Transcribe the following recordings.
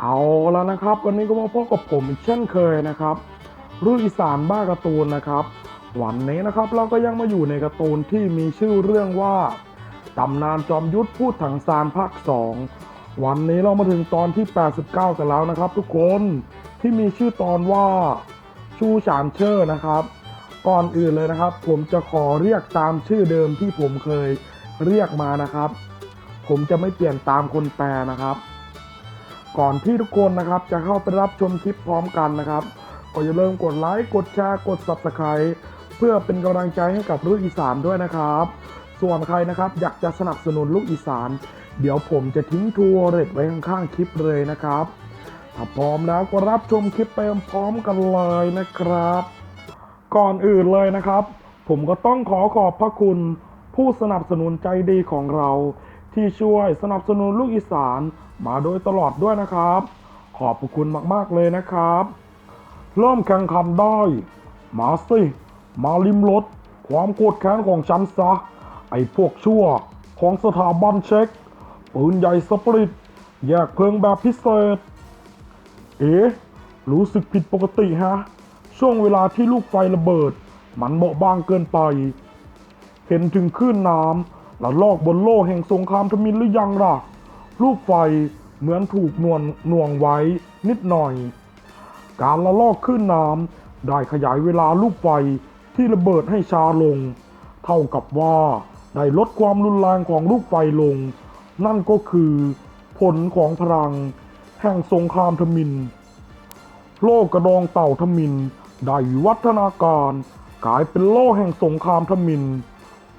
เอาแล้วนะครับ วันนี้ก็มาพบกับผมเช่นเคยนะครับรุ่นอีสานบ้าการ์ตูนนะครับ วันนี้นะครับเราก็ยังมาอยู่ในการ์ตูนที่มีชื่อเรื่องว่าตำนานจอมยุทธพูดถังซานภาค 2 วันนี้เรามาถึงตอนที่ 89 กันแล้วนะครับ ทุกคนที่มีชื่อตอนว่าชูฉานเชอร์นะครับ ก่อนอื่นเลยนะครับ ผมจะขอเรียกตามชื่อเดิมที่ผมเคยเรียกมานะครับ ผมจะไม่เปลี่ยนตามคนแปลนะครับ ก่อนที่ทุกคนนะครับจะเข้าไปรับชมคลิปพร้อมกันนะครับก็อย่าลืมกดไลค์กดแชร์กด Subscribe เพื่อเป็นกำลังใจให้กับลูกอีสานด้วยนะครับ ส่วนใครนะครับอยากจะสนับสนุนลูกอีสาน เดี๋ยวผมจะทิ้งทัวร์เรทไว้ข้างๆคลิปเลยนะครับถ้าพร้อมแล้วก็รับชมคลิปไปพร้อมกันเลยนะครับ ก่อนอื่นเลยนะครับ ผมก็ต้องขอขอบพระคุณผู้สนับสนุนใจดีของเรา ที่ช่วยสนับสนุนลูกอีสาน มาโดยตลอดด้วยนะครับ ขอบคุณมากๆเลยนะครับ เริ่มแข่งขันได้ มาสิมาลิมรถความโกรธแค้นของฉันซะ ไอ้พวกชั่วของสถาบันเช็ค ปืนใหญ่สปริต แยกเพลิงแบบพิเศษ เอ๊ะรู้สึกผิดปกติฮะ ช่วงเวลาที่ลูกไฟระเบิด มันเบาบางเกินไป เห็นถึงคลื่นน้ำและลอกบนโลกแห่งสงครามทมินหรือยังล่ะ ลูกไฟเหมือนถูกนวงหน่วงไว้นิดหน่อย การละลอกคลื่นน้ำได้ขยายเวลาลูกไฟที่ระเบิดให้ช้าลง เท่ากับว่าได้ลดความรุนแรงของลูกไฟลง นั่นก็คือผลของพลัง แห่งสงครามทมิน โลกกระดองเต่าทมินได้วิวัฒนาการกลายเป็นโลกแห่งสงครามทมิน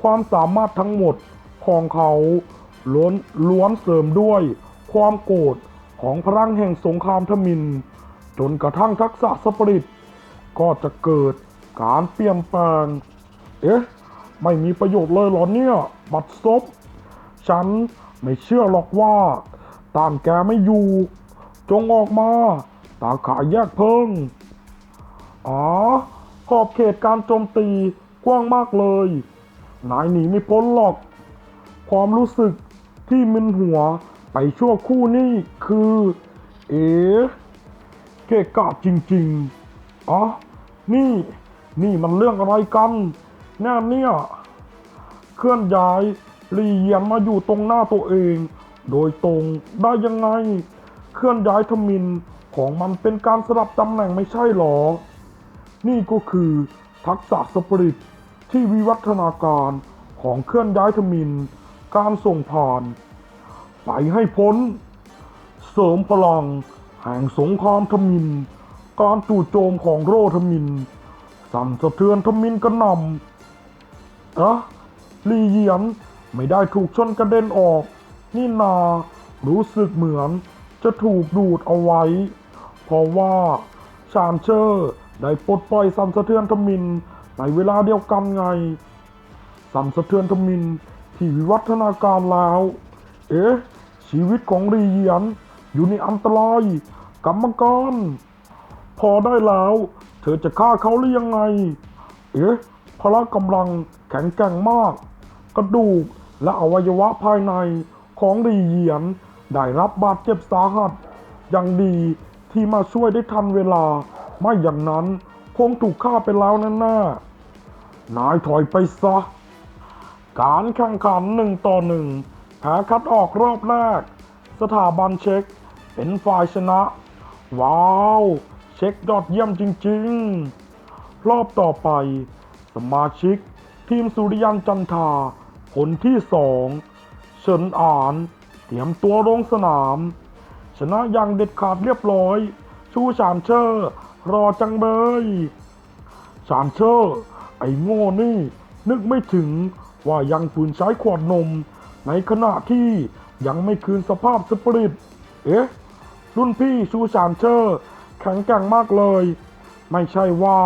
ความสามารถทั้งหมดของเขา ล้วนล้วนเสริมด้วยความโกรธของพลังแห่งสงครามทมิน จนกระทั่งทักษะสปริต ก็จะเกิดการเปลี่ยนแปลง เอ๊ะ ไม่มีประโยชน์เลยหรอเนี่ย บัดซบ ฉันไม่เชื่อหรอกว่า ตานแกไม่อยู่ จงออกมา ตาขายแยกเพิง อ๋อ ขอบเขตการโจมตีกว้างมากเลย นายหนีไม่พ้นหรอก ความรู้สึก ที่มึนหัวไปชั่วคู่นี่คือ เอ๋เกะกะจริงๆ อ๋อ นี่ นี่มันเรื่องอะไรกันแน่เนี่ย เคลื่อนย้ายรีเยียนมาอยู่ตรงหน้าตัวเอง โดยตรงได้ยังไง เคลื่อนย้ายทมินของมันเป็นการสลับตำแหน่งไม่ใช่หรอ นี่ก็คือทักษะสปริตที่วิวัฒนาการของเคลื่อนย้ายทมิน การส่งผ่าน ไปให้พ้น เสริมพลังแห่งสงครามทมิน การจู่โจมของโรทมิน สั่นสะเทือนทมินกระหนำอะลีเยียนไม่ได้ถูกชนกระเด็นออก นี่นารู้สึกเหมือนจะถูกดูดเอาไว้ เพราะว่าชานเชอร์ได้ปลดปล่อยสันสะเทือนทมินในเวลาเดียวกันไง สันสะเทือนทมิน ที่วิวัฒนาการแล้ว เอ๊ะ ชีวิตของลีเยียนอยู่ในอันตรายกรรมกร พอได้แล้ว เธอจะฆ่าเขาหรือยังไง เอ๊ะพละกำลังแข็งแกร่งมาก กระดูกและอวัยวะภายในของรีเยียนได้รับบาดเจ็บสาหัส อย่างดีที่มาช่วยได้ทันเวลา ไม่อย่างนั้นคงถูกฆ่าไปแล้วแน่ๆนายถอยไปซะ การแข่งขันหนึ่งต่อหนึ่งแพ้คัดออกรอบแรก สถาบันเช็คเป็นฝ่ายชนะ ว้าว เช็คยอดเยี่ยมจริงๆ รอบต่อไป สมาชิก ทีมสุริยันจันทาคนที่สองเฉินอาน เตรียมตัวลงสนาม ชนะอย่างเด็ดขาดเรียบร้อย ชูชานเชอร์รอจังเบยชานเชอร์ไอ้โง่นี่ นึกไม่ถึง ว่ายังฝืนใช้ขวดนม ในขณะที่ยังไม่คืนสภาพสปริต เอ๊ะ รุ่นพี่ชูชานเชอร์ แข็งแกร่งมากเลย ไม่ใช่ว่า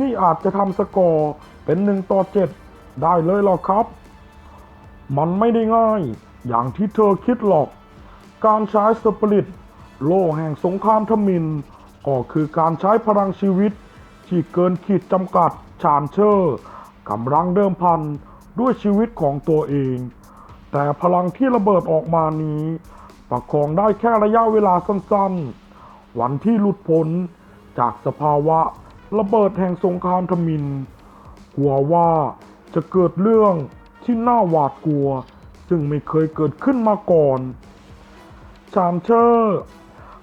นี่อาจจะทำสกอร์เป็นหนึ่งต่อเจ็ดได้เลยหรอกครับ มันไม่ได้ง่าย อย่างที่เธอคิดหรอก การใช้สปริต โล่แห่งสงครามทมินก็คือการใช้พลังชีวิต ที่เกินขีดจำกัดชานเชอร์กำลังเดิมพัน ด้วยชีวิตของตัวเอง แต่พลังที่ระเบิดออกมานี้ ประคองได้แค่ระยะเวลาสั้นๆ วันที่หลุดพ้นจากสภาวะระเบิดแห่งสงครามทมินกลัวว่าจะเกิดเรื่องที่น่าหวาดกลัว ซึ่งไม่เคยเกิดขึ้นมาก่อนชานเชอร์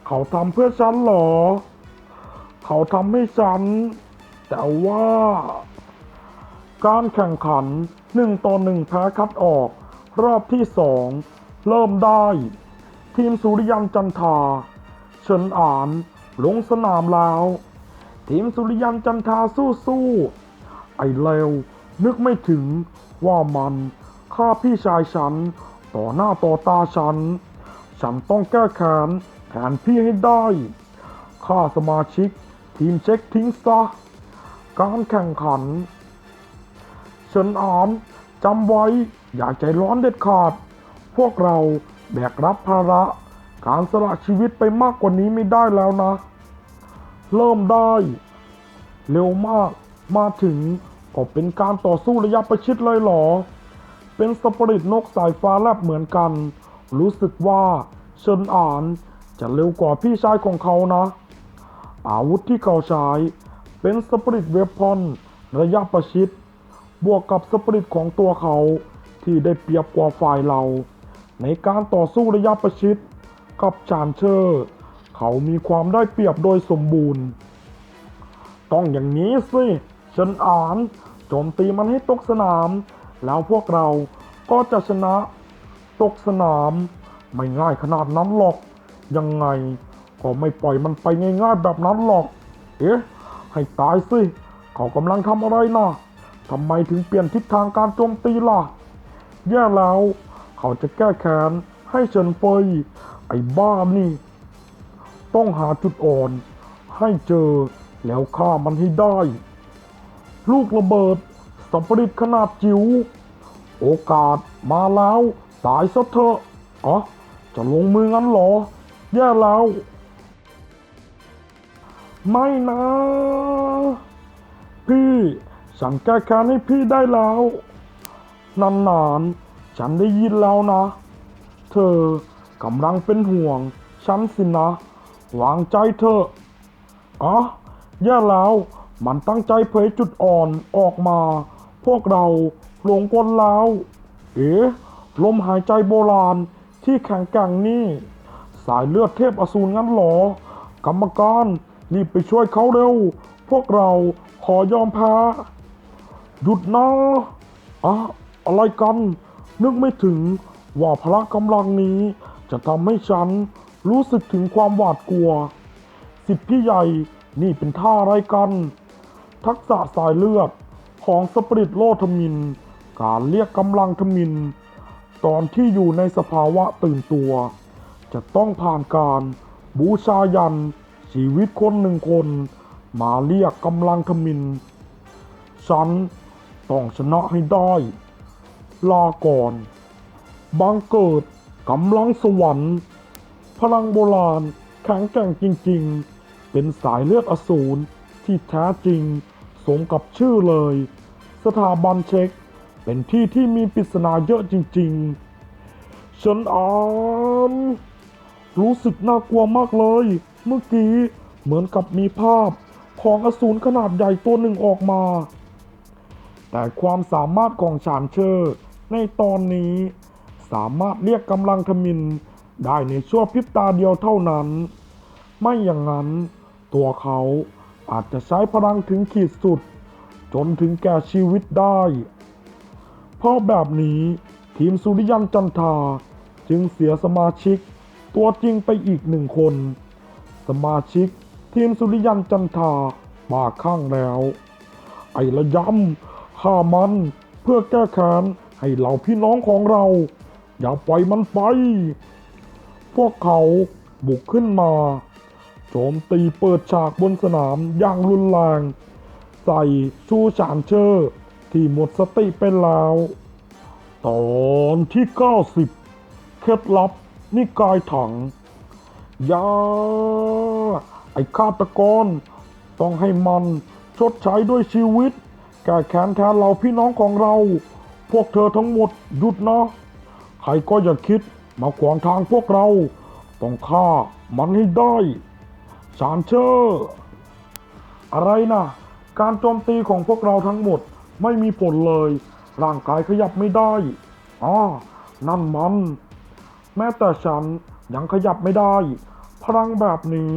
เขาทำเพื่อฉันหรอ เขาทำให้ฉัน แต่ว่า การแข่งขัน หนึ่งต่อหนึ่งแพ้คัดออก รอบที่สองเริ่มได้ ทีมสุริยันจันทาเฉินอาน ลงสนามแล้ว ทีมสุริยันจันทาสู้สู้ๆไอ้เลวนึกไม่ถึงว่ามันฆ่าพี่ชายฉัน ต่อหน้าต่อตาฉัน ฉันต้องแก้แค้นแทนพี่ให้ได้ฆ่าสมาชิกทีมเช็คทิ้งซะ การแข่งขัน ฉินอานจำไว้อย่าใจร้อนเด็ดขาด พวกเราแบกรับภาระ การสละชีวิตไปมากกว่านี้ไม่ได้แล้วนะ เริ่มได้ เร็วมากมาถึงก็เป็นการต่อสู้ระยะประชิดเลยหรอ เป็นสปริตนกสายฟ้าแลบเหมือนกัน รู้สึกว่าเชิญอ่านจะเร็วกว่าพี่ชายของเขานะ อาวุธที่เขาใช้เป็นสปริตเวพอนระยะประชิด บวกกับสปริตของตัวเขาที่ได้เปรียบกว่าฝ่ายเรา ในการต่อสู้ระยะประชิด กับชานเชอร์ เขามีความได้เปรียบโดยสมบูรณ์ ต้องอย่างนี้สิฉันอ่านโจมตีมันให้ตกสนาม แล้วพวกเราก็จะชนะตกสนาม ไม่ง่ายขนาดนั้นหรอก ยังไงก็ไม่ปล่อยมันไปง่ายๆแบบนั้นหรอก เอ๊ะ ให้ตายสิ เขากำลังทำอะไรนะ ทำไมถึงเปลี่ยนทิศทางการโจมตีล่ะ แย่แล้ว เขาจะแก้แค้นให้เฉินเฟย ไอ้บ้านี่ ต้องหาจุดอ่อน ให้เจอแล้วฆ่ามันให้ได้ ลูกระเบิดสัมปริตขนาดจิ๋ว โอกาสมาแล้ว ตายซะเถอะอ๋อจะลงมืองั้นเหรอ แย่แล้ว ไม่นะ พี่ ฉันแก้แค้นให้พี่ได้แล้ว นานๆ ฉันได้ยินแล้วนะ เธอกำลังเป็นห่วง ฉันสินะ วางใจเถออ๋อแย่แล้ว มันตั้งใจเผยจุดอ่อนออกมา พวกเราหลงกลแล้ว เอ๊ะลมหายใจโบราณที่แข็งแกร่งนี่ สายเลือดเทพอสูรงั้นหรอ กรรมการรีบไปช่วยเขาเร็ว พวกเราขอยอมแพ้ หยุดนะอะอะไรกัน นึกไม่ถึงว่าพละกำลังนี้ จะทำให้ฉันรู้สึกถึงความหวาดกลัว สิทธิใหญ่นี่เป็นท่าอะไรกัน ทักษะสายเลือดของสปริตโลทมิน การเรียกกำลังทมิน ตอนที่อยู่ในสภาวะตื่นตัว จะต้องผ่านการบูชายัน ชีวิตคนหนึ่งคน มาเรียกกำลังทมินฉัน ต้องชนะให้ได้ ลาก่อน บางเกิดกำลังสวรรค์ พลังโบราณแข็งแกร่งจริงๆ เป็นสายเลือดอสูรที่แท้จริง สมกับชื่อเลย สถาบันเช็ค เป็นที่ที่มีปริศนาเยอะจริงๆ ฉันอ่านรู้สึกน่ากลัวมากเลย เมื่อกี้เหมือนกับมีภาพของอสูรขนาดใหญ่ตัวหนึ่งออกมา แต่ความสามารถของชานเชอร์ในตอนนี้ สามารถเรียกกำลังทมินได้ในชั่วพริบตาเดียวเท่านั้น ไม่อย่างนั้น ตัวเขาอาจจะใช้พลังถึงขีดสุด จนถึงแก่ชีวิตได้ เพราะแบบนี้ทีมสุริยันจันทาจึงเสียสมาชิก ตัวจริงไปอีกหนึ่งคน สมาชิกทีมสุริยันจันทามาข้างแล้ว ไอ้ระยำ ฆ่ามันเพื่อแก้แค้นให้เหล่าพี่น้องของเรา อย่าปล่อยมันไป พวกเขาบุกขึ้นมา โจมตีเปิดฉากบนสนามอย่างรุนแรง ใส่ชูฉานเชอร์ที่หมดสติไปแล้ว ตอนที่ 90 เคล็ดลับนิกายถัง ยา ไอ้ฆาตกรต้องให้มันชดใช้ด้วยชีวิต แก้แค้นแทนเราพี่น้องของเรา พวกเธอทั้งหมดหยุดนะ ใครก็อย่าคิดมาขวางทางพวกเรา ต้องฆ่ามันให้ได้ชานเชอร์อะไรนะการโจมตีของพวกเราทั้งหมดไม่มีผลเลย ร่างกายขยับไม่ได้อ๋อนั่นมัน แม้แต่ฉันยังขยับไม่ได้ พลังแบบนี้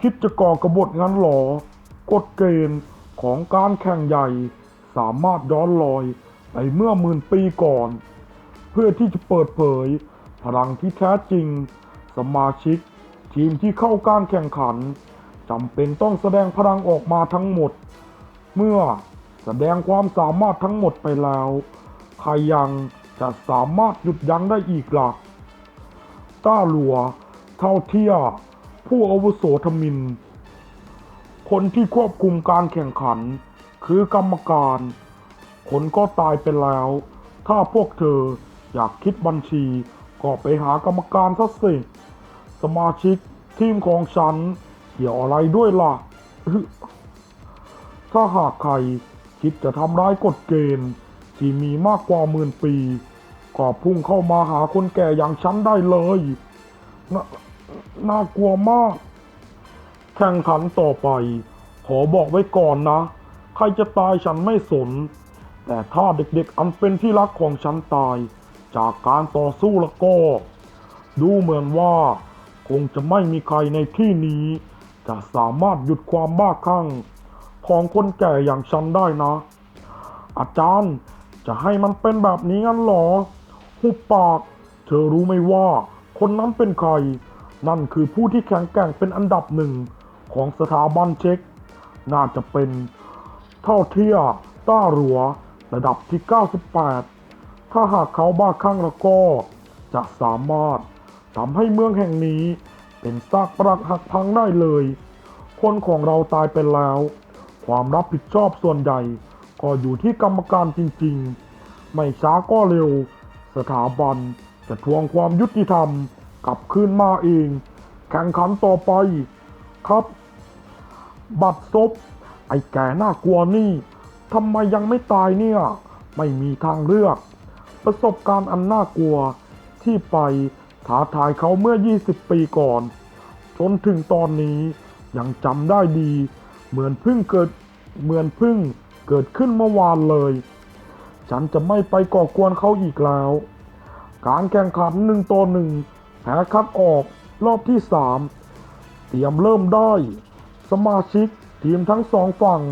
คิดจะก่อกระบฏงั้นหรอกฎเกณฑ์ ของการแข่งใหญ่สามารถย้อนลอยไปเมื่อหมื่นปีก่อน เพื่อที่จะเปิดเผย พลังที่แท้จริง สมาชิก ทีมที่เข้าการแข่งขันจำเป็นต้องแสดงพลังออกมาทั้งหมด เมื่อแสดงความสามารถทั้งหมดไปแล้ว ใครยังจะสามารถหยุดยั้งได้อีกล่ะต้าหลัว เท่าเทียผู้อาวุโสทมิน คนที่ควบคุมการแข่งขัน คือกรรมการ คนก็ตายไปแล้ว ถ้าพวกเธออยากคิดบัญชี ก็ไปหากรรมการซะสิ สมาชิกทีมของฉัน เกี่ยวอะไรด้วยล่ะ ถ้าหากใครคิดจะทำร้ายกฎเกณฑ์ที่มีมากกว่าหมื่นปี ก็พุ่งเข้ามาหาคนแก่อย่างฉันได้เลยนน่ากลัวมาก แข่งขันต่อไป ขอบอกไว้ก่อนนะ ใครจะตายฉันไม่สน แต่ถ้าเด็กๆอันเป็นที่รักของฉันตาย จากการต่อสู้แล้วก็ ดูเหมือนว่า คงจะไม่มีใครในที่นี้ จะสามารถหยุดความบ้าคลั่ง ของคนแก่อย่างฉันได้นะ อาจารย์จะให้มันเป็นแบบนี้งั้นหรอ หุบปาก เธอรู้ไหมว่า คนนั้นเป็นใคร นั่นคือผู้ที่แข็งแกร่งเป็นอันดับหนึ่ง ของสถาบันเช็คน่าจะเป็นเท่าเทียต้าหรัวระดับที่ 98 ถ้าหากเขาบ้าคลั่งแล้วก็ จะสามารถทำให้เมืองแห่งนี้เป็นซากปรักหักพังได้เลย คนของเราตายไปแล้ว ความรับผิดชอบส่วนใหญ่ก็อยู่ที่กรรมการจริงๆ ไม่ช้าก็เร็ว สถาบันจะทวงความยุติธรรมกลับคืนมาเอง แข่งขันต่อไปครับ บัตรซบ ไอ้แก่น่ากลัวนี่ทำไมยังไม่ตายเนี่ย ไม่มีทางเลือก ประสบการณ์อันน่ากลัวที่ไปท้าทายเขาเมื่อ 20 ปีก่อน จนถึงตอนนี้ยังจำได้ดี เหมือนเพิ่งเกิดเหมือนเพิ่งเกิดขึ้นเมื่อวานเลย ฉันจะไม่ไปก่อกวนเขาอีกแล้ว การแข่งขันหนึ่งต่อหนึ่งแพ้คัดออกรอบที่สามเตรียมเริ่มได้ สมาชิกทีมทั้งสองฝั่ง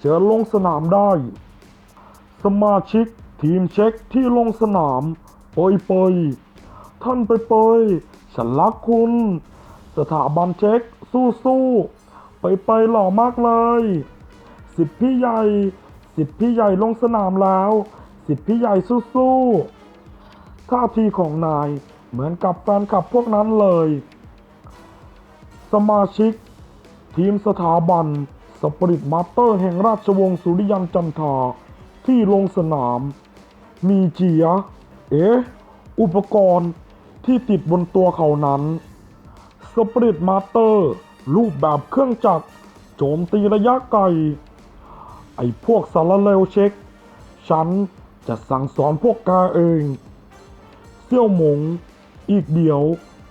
เชิญลงสนามได้ สมาชิกทีมเช็คที่ลงสนามเปยเปย ท่านเปยเปย ฉันรักคุณ สถาบันเช็คสู้สู้ไปไปหล่อมากเลย สิทธิพี่ใหญ่ สิทธิพี่ใหญ่ลงสนามแล้ว สิทธิพี่ใหญ่สู้สู้ท่าทีของนายเหมือนกับแฟนคลับพวกนั้นเลย สมาชิก ทีมสถาบันสปริตมาสเตอร์แห่งราชวงศ์สุริยันจันทาที่ลงสนาม มีเจีย เอ๊ะอุปกรณ์ที่ติดบนตัวเขานั้นสปริตมาสเตอร์รูปแบบเครื่องจักร โจมตีระยะไกล ไอ้พวกสารเลวเช็ค ฉันจะสั่งสอนพวกแกเอง เซี่ยวหมง อีกเดียว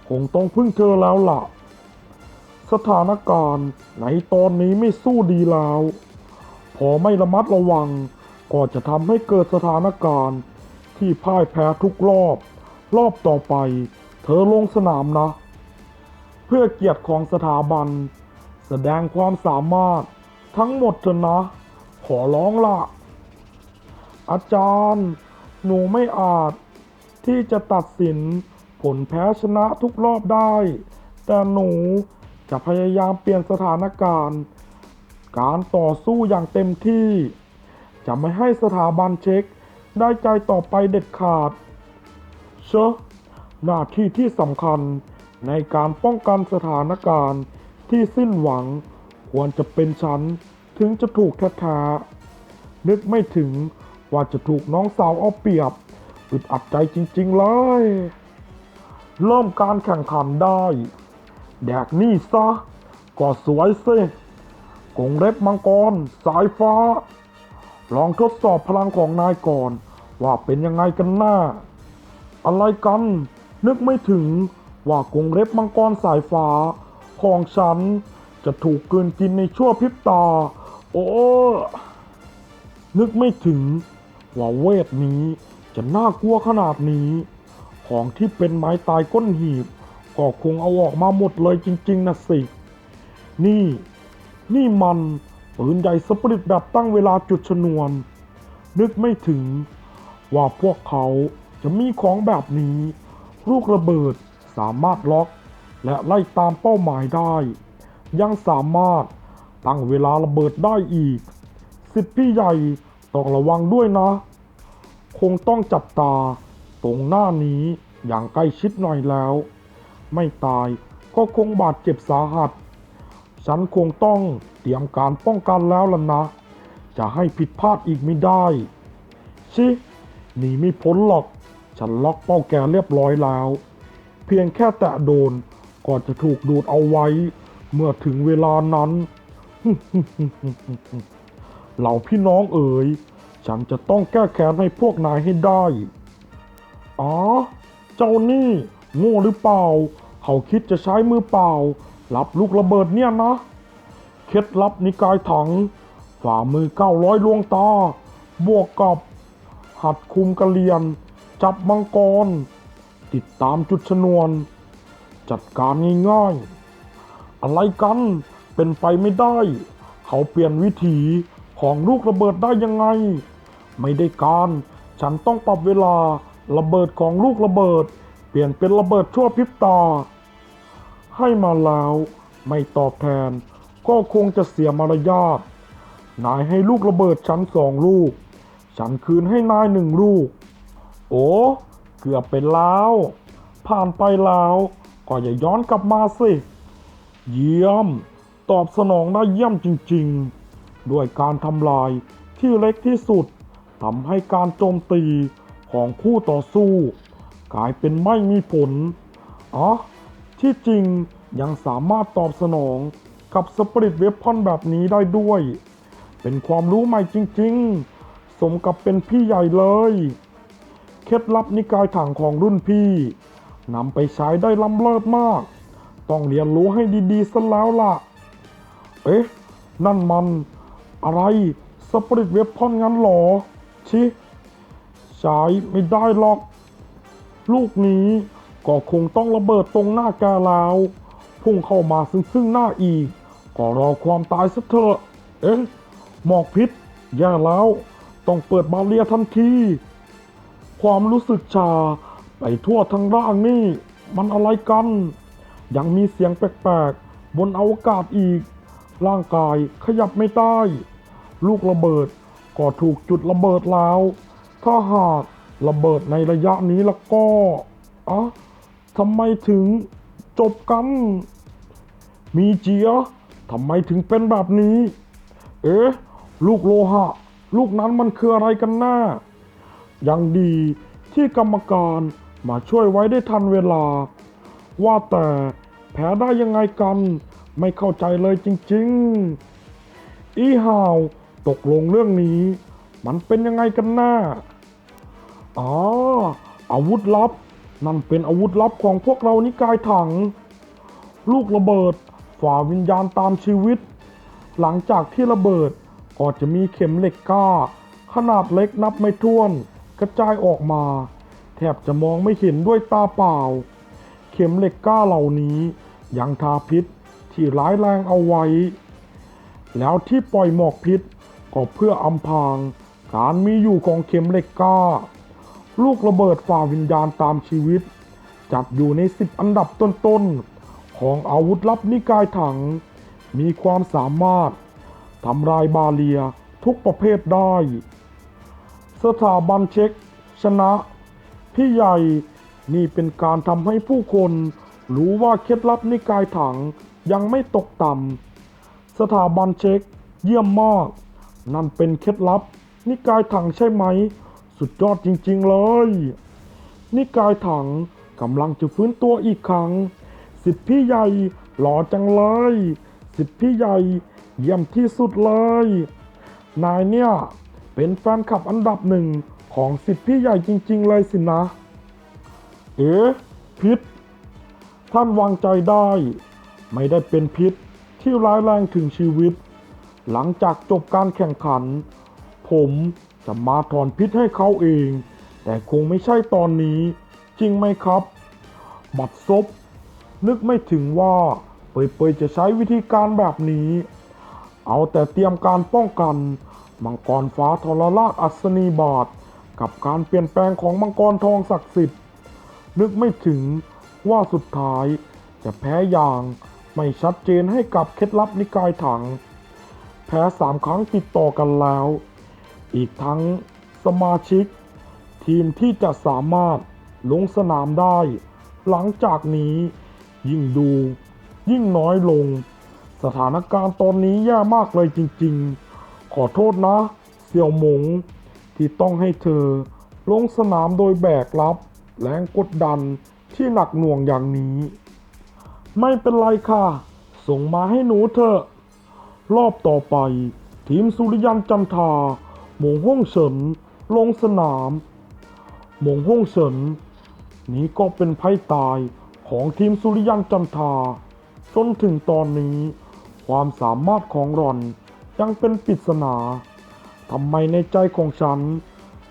คงต้องพึ่งเธอแล้วล่ะ สถานการณ์ในตอนนี้ไม่สู้ดีแล้ว พอไม่ระมัดระวัง ก็จะทำให้เกิดสถานการณ์ที่พ่ายแพ้ทุกรอบ รอบต่อไป เธอลงสนามนะ เพื่อเกียรติของสถาบัน แสดงความสามารถทั้งหมดเถอะนะ ขอร้องละอาจารย์ หนูไม่อาจที่จะตัดสินผลแพ้ชนะทุกรอบได้ แต่หนู จะพยายามเปลี่ยนสถานการณ์ การต่อสู้อย่างเต็มที่ จะไม่ให้สถาบันเช็คได้ใจต่อไปเด็ดขาด เชอะหน้าที่ที่สำคัญในการป้องกันสถานการณ์ที่สิ้นหวังควรจะเป็นฉันถึงจะถูกแท้ๆนึกไม่ถึงว่าจะถูกน้องสาวเอาเปรียบอึดอัดใจจริงๆเลย เริ่มการแข่งขันได้ แดกนี่ซะก็สวยสิกงเล็บมังกร สายฟ้า ลองทดสอบพลังของนายก่อน ว่าเป็นยังไงกันหน้า อะไรกัน นึกไม่ถึงว่ากรงเล็บมังกรสายฟ้า ของฉันจะถูกกลืนกินในชั่วพริบตา โอ้ นึกไม่ถึง ว่าเวทนี้จะน่ากลัวขนาดนี้ ของที่เป็นไม้ตายก้นหีบ ก็คงเอาออกมาหมดเลยจริง ๆนะสิ นี่ นี่มันปืนใหญ่สปริตแบบตั้งเวลาจุดชนวน นึกไม่ถึง ว่าพวกเขาจะมีของแบบนี้ ลูกระเบิดสามารถล็อก และไล่ตามเป้าหมายได้ ยังสามารถตั้งเวลาระเบิดได้อีก สิทธิพี่ใหญ่ต้องระวังด้วยนะ คงต้องจับตาตรงหน้านี้อย่างใกล้ชิดหน่อยแล้ว ไม่ตาย ก็คงบาดเจ็บสาหัส ฉันคงต้องเตรียมการป้องกันแล้วล่ะนะ จะให้ผิดพลาดอีกไม่ได้ ชิหนีไม่พ้นหรอก ฉันล็อกเป้าแกเรียบร้อยแล้ว เพียงแค่แตะโดนก็จะถูกดูดเอาไว้ เมื่อถึงเวลานั้น เหล่าพี่น้องเอ๋ย ฉันจะต้องแก้แค้นให้พวกนายให้ได้ อ๋อ เจ้านี่โง่หรือเปล่า เขาคิดจะใช้มือเปล่า รับลูกระเบิดเนี่ยนะ เคล็ดลับนิกายถัง ฝ่ามือเก้าร้อยลวงตา บวกกับ หัดคุมกระเรียน จับมังกร ติดตามจุดชนวน จัดการง่ายๆ อะไรกันเป็นไปไม่ได้ เขาเปลี่ยนวิถีของลูกระเบิดได้ยังไง ไม่ได้การฉันต้องปรับเวลาระเบิดของลูกระเบิด เปลี่ยนเป็นระเบิดชั่วพริบตา ให้มาแล้ว ไม่ตอบแทน ก็คงจะเสียมารยาทนายให้ลูกระเบิดฉันสองลูก ฉันคืนให้นายหนึ่งลูก โอ้เกือบเป็นแล้ว ผ่านไปแล้วก็อย่าย้อนกลับมาสิ เยี่ยม ตอบสนองได้เยี่ยมจริงๆ ด้วยการทำลายที่เล็กที่สุดทำให้การโจมตีของคู่ต่อสู้ กลายเป็นไม่มีผล อ๋อ ที่จริงยังสามารถตอบสนองกับสปริตเวพอนแบบนี้ได้ด้วย เป็นความรู้ใหม่จริงๆ สมกับเป็นพี่ใหญ่เลย เคล็ดลับนิกายถังของรุ่นพี่นำไปใช้ได้ล้ำเลิศมาก ต้องเรียนรู้ให้ดีๆซะแล้วล่ะ เอ๊ะ นั่นมัน อะไรสปริตเวพอนงั้นหรอ ชิ ใช้ไม่ได้หรอก ลูกนี้ ก็คงต้องระเบิดตรงหน้าแกแล้วพุ่งเข้ามาซึ่งซึ่งหน้าอีก ก็รอความตายสักเถอะ เอ๊ะ หมอกพิษแย่แล้ว ต้องเปิดบาเรียทันที ความรู้สึกชาไปทั่วทั้งร่างนี่ มันอะไรกัน ยังมีเสียงแปลกๆ บนอวกาศอีก ร่างกายขยับไม่ได้ ลูกระเบิดก็ถูกจุดระเบิดแล้ว ถ้าหากระเบิดในระยะนี้แล้วก็อะ ทำไมถึงจบกันมีเจียทำไมถึงเป็นแบบนี้ เอ๊ะ ลูกโลหะ ลูกนั้นมันคืออะไรกันแน่ยังดีที่กรรมการมาช่วยไว้ได้ทันเวลา ว่าแต่แพ้ได้ยังไงกัน ไม่เข้าใจเลยจริง ๆ อีฮาวตกลงเรื่องนี้ มันเป็นยังไงกันแน่อ๋ออาวุธลับ นั่นเป็นอาวุธลับของพวกเรานิกายถัง ลูกระเบิดฝ่าวิญญาณตามชีวิต หลังจากที่ระเบิดก็จะมีเข็มเหล็กกล้า ขนาดเล็กนับไม่ถ้วน กระจายออกมา แทบจะมองไม่เห็นด้วยตาเปล่า เข็มเหล็กกล้าเหล่านี้ยังทาพิษที่ร้ายแรงเอาไว้ แล้วที่ปล่อยหมอกพิษก็เพื่ออำพรางการมีอยู่ของเข็มเหล็กกล้า ลูกระเบิดฝ่าวิญญาณตามชีวิต จัดอยู่ในสิบอันดับต้นๆ ของอาวุธลับนิกายถัง มีความสามารถทำลายบาเลียทุกประเภทได้ สถาบันเช็ค ชนะ พี่ใหญ่นี่เป็นการทำให้ผู้คนรู้ว่าเคล็ดลับนิกายถังยังไม่ตกต่ำสถาบันเช็คเยี่ยมมาก นั่นเป็นเคล็ดลับนิกายถังใช่ไหม สุดยอดจริงๆเลย นิกายถังกำลังจะฟื้นตัวอีกครั้ง สิทธิพี่ใหญ่หล่อจังเลย สิทธิพี่ใหญ่เยี่ยมที่สุดเลย นายเนี่ย เป็นแฟนคลับอันดับหนึ่งของสิทธิพี่ใหญ่จริง ๆ เลยสินะ เอ๊ะพิษ ท่านวางใจได้ ไม่ได้เป็นพิษที่ร้ายแรงถึงชีวิต หลังจากจบการแข่งขัน ผม จะมาถอนพิษให้เขาเอง แต่คงไม่ใช่ตอนนี้ จริงไหมครับ บัดซบ นึกไม่ถึงว่าเปยๆจะใช้วิธีการแบบนี้ เอาแต่เตรียมการป้องกัน มังกรฟ้าทรราชอัศนีบาท กับการเปลี่ยนแปลงของมังกรทองศักดิ์สิทธิ์ นึกไม่ถึงว่าสุดท้ายจะแพ้อย่างไม่ชัดเจนให้กับเคล็ดลับนิกายถัง แพ้สามครั้งติดต่อกันแล้ว อีกทั้งสมาชิก ทีมที่จะสามารถลงสนามได้ หลังจากนี้ยิ่งดูยิ่งน้อยลง สถานการณ์ตอนนี้แย่มากเลยจริงๆ ขอโทษนะ เสี่ยวหมง ที่ต้องให้เธอลงสนามโดยแบกรับแรงกดดันที่หนักหน่วงอย่างนี้ ไม่เป็นไรค่ะ ส่งมาให้หนูเถอะ รอบต่อไป ทีมสุริยันจันทา หมงฮ่องเฉินลงสนามหมงฮ่องเฉินนี้ก็เป็นไพ่ตายของทีมสุริยันจันทา จนถึงตอนนี้ ความสามารถของรอนยังเป็นปริศนาทำไมในใจของฉัน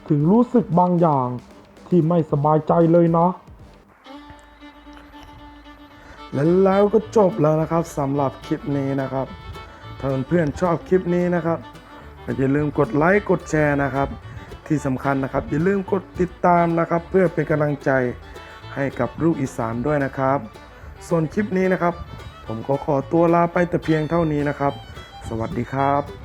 ถึงรู้สึกบางอย่างที่ไม่สบายใจเลยนะ และแล้วก็จบแล้วนะครับสำหรับคลิปนี้นะครับถ้าเพื่อนๆชอบคลิปนี้นะครับ อย่าลืมกดไลค์กดแชร์นะครับ ที่สำคัญนะครับ อย่าลืมกดติดตามนะครับ เพื่อเป็นกำลังใจให้กับลูกอีสานด้วยนะครับ ส่วนคลิปนี้นะครับ ผมก็ขอตัวลาไปแต่เพียงเท่านี้นะครับ สวัสดีครับ